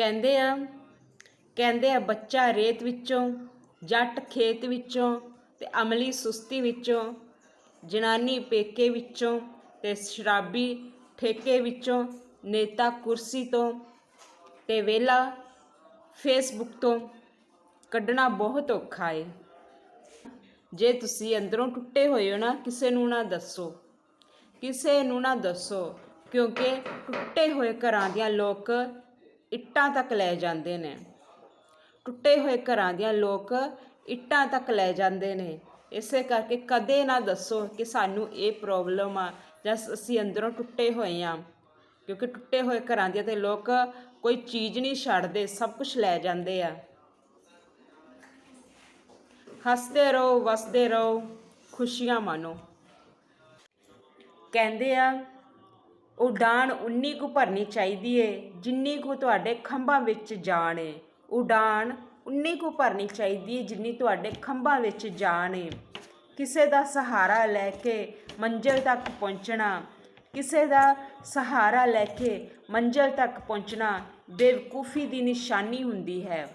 ਕਹਿੰਦੇ ਆ ਕਹਿੰਦੇ ਆ ਬੱਚਾ ਰੇਤ ਵਿੱਚੋਂ, ਜੱਟ ਖੇਤ ਵਿੱਚੋਂ ਤੇ ਅਮਲੀ ਸੁਸਤੀ ਵਿੱਚੋਂ, ਜਨਾਨੀ ਪੇਕੇ ਵਿੱਚੋਂ ਤੇ ਸ਼ਰਾਬੀ ਠੇਕੇ ਵਿੱਚੋਂ, ਨੇਤਾ ਕੁਰਸੀ ਤੋਂ ਤੇ ਵੇਲਾ ਫੇਸਬੁੱਕ ਤੋਂ ਕੱਢਣਾ ਬਹੁਤ ਔਖਾ ਏ। ਜੇ ਤੁਸੀਂ ਅੰਦਰੋਂ ਟੁੱਟੇ ਹੋਏ ਹੋ ਨਾ, ਕਿਸੇ ਨੂੰ ਨਾ ਦੱਸੋ, ਕਿਸੇ ਨੂੰ ਨਾ ਦੱਸੋ, ਕਿਉਂਕਿ ਟੁੱਟੇ ਹੋਏ ਘਰਾਂ ਦੀਆਂ ਲੋਕ ਇੱਟਾਂ ਤੱਕ ਲੈ ਜਾਂਦੇ ਨੇ। ਟੁੱਟੇ ਹੋਏ ਘਰਾਂ ਦੀਆਂ ਲੋਕ ਇੱਟਾਂ ਤੱਕ ਲੈ ਜਾਂਦੇ ਨੇ। ਇਸੇ ਕਰਕੇ ਕਦੇ ਨਾ ਦੱਸੋ ਕਿ ਸਾਨੂੰ ਇਹ ਪ੍ਰੋਬਲਮ ਆ ਜਾਂ ਅਸੀਂ ਅੰਦਰੋਂ ਟੁੱਟੇ ਹੋਏ ਆ। ਕਿਉਂਕਿ ਟੁੱਟੇ ਹੋਏ ਘਰਾਂ ਦੀਆਂ ਤੇ ਲੋਕ ਕੋਈ ਚੀਜ਼ ਨਹੀਂ ਛੱਡਦੇ, ਸਭ ਕੁਝ ਲੈ ਜਾਂਦੇ ਆ। ਹੱਸਦੇ ਰਹੋ, ਵਸਦੇ ਰਹੋ, ਖੁਸ਼ੀਆਂ ਮਾਣੋ। ਕਹਿੰਦੇ ਆ ਉਡਾਨ ਉਨੀ ਕੁ ਭਰਨੀ ਚਾਹੀਦੀ ਏ, ਜਿੰਨੀ ਕੁ ਤੁਹਾਡੇ ਖੰਭਾਂ ਵਿੱਚ ਜਾਣ ਏ। ਉਡਾਨ ਉਨੀ ਕੁ ਭਰਨੀ ਚਾਹੀਦੀ ਏ, ਜਿੰਨੀ ਤੁਹਾਡੇ ਖੰਭਾਂ ਵਿੱਚ ਜਾਣ ਏ। ਕਿਸੇ ਦਾ ਸਹਾਰਾ ਲੈ ਕੇ ਮੰਜ਼ਿਲ ਤੱਕ ਪਹੁੰਚਣਾ, ਕਿਸੇ ਦਾ ਸਹਾਰਾ ਲੈ ਕੇ ਮੰਜ਼ਿਲ ਤੱਕ ਪਹੁੰਚਣਾ ਬੇਵਕੂਫੀ ਦੀ ਨਿਸ਼ਾਨੀ ਹੁੰਦੀ ਹੈ।